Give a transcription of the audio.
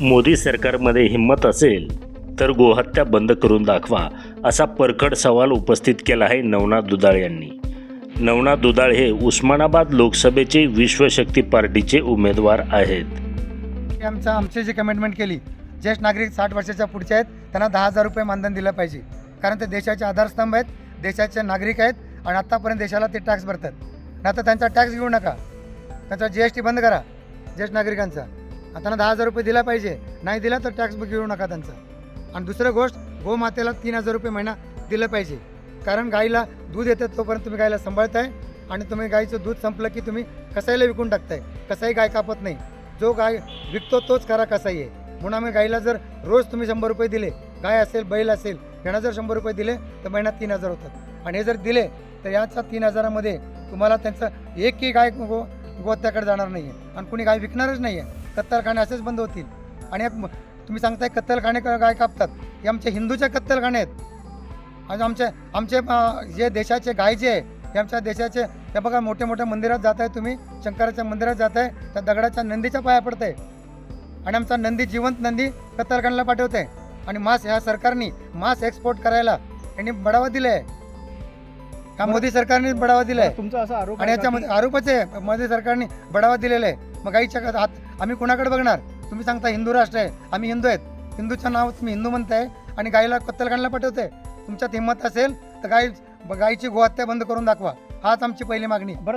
मोदी सरकारमध्ये हिंमत असेल तर गोहत्या बंद करून दाखवा असा परखड सवाल उपस्थित केला आहे नवनाथ दुधाळ यांनी. नवनाथ दुधाळ हे उस्मानाबाद लोकसभेचे विश्वशक्ती पार्टीचे उमेदवार आहेत. आमचं आमची जी कमिटमेंट केली ज्येष्ठ नागरिक साठ वर्षाच्या पुढचे आहेत त्यांना दहा हजार रुपये मानधन दिलं पाहिजे. कारण ते देशाचे आधारस्तंभ आहेत देशाचे नागरिक आहेत आणि आत्तापर्यंत देशाला ते टॅक्स भरतात. नाही तर त्यांचा टॅक्स घेऊ नका. त्यांचा जी एस टी बंद करा ज्येष्ठ नागरिकांचा. त्यांना दहा हजार रुपये दिला पाहिजे. नाही दिला तर टॅक्स घेऊ नका त्यांचा. आणि दुसरं गोष्ट गोमातेला तीन हजार रुपये महिना दिलं पाहिजे. कारण गाईला दूध येतं तोपर्यंत तुम्ही गाईला सांभाळताय आणि तुम्ही गाईचं दूध संपलं की तुम्ही कसाईला विकून टाकताय. कसाई गाय कापत नाही. जो गाय विकतो तोच खरा कसाई आहे. म्हणून आम्ही गाईला जर रोज तुम्ही शंभर रुपये दिले गाय असेल बैल असेल यांना जर शंभर रुपये दिले तर महिन्यात तीन हजार होतात. आणि हे जर दिले तर याच्या तीन हजारामध्ये तुम्हाला त्यांचं एकही गाय गो गोत्याकडे जाणार नाही आहे आणि कुणी गाय विकणारच नाही आहे कत्तलखाने असेच बंद होतील. आणि तुम्ही सांगताय कत्तलखाने गाय कापतात? हे आमच्या हिंदूच्या कत्तलखाने आहेत. आणि आमचे आमचे जे देशाचे गाय जे आहे हे आमच्या देशाचे हे बघा मोठ्या मोठ्या मंदिरात जात आहे तुम्ही शंकराच्या मंदिरात जात आहे त्या दगडाच्या नंदीच्या पाया पडत आहे आणि आमचा नंदी जिवंत नंदी कत्तलखान्याला पाठवते आणि मांस ह्या सरकारने मांस एक्सपोर्ट करायला यांनी बढावा दिला आहे ह्या मोदी सरकारने बढावा दिला आहे तुमचा असा आरोप आणि का? याच्यामध्ये आरोपच आहे. मोदी सरकारने बढावा दिलेला आहे. मग गाईच्या का- हात आम्ही कुणाकडे बघणार? तुम्ही सांगता हिंदू राष्ट्र आहे. आम्ही हिंदू आहेत. हिंदूचं नाव तुम्ही हिंदू म्हणताय आणि गाईला कत्तलखान्याला पाठवताय. तुमच्यात हिंमत असेल तर गाई गाईची गोहत्या बंद करून दाखवा. हाच आमची पहिली मागणी. की- बरं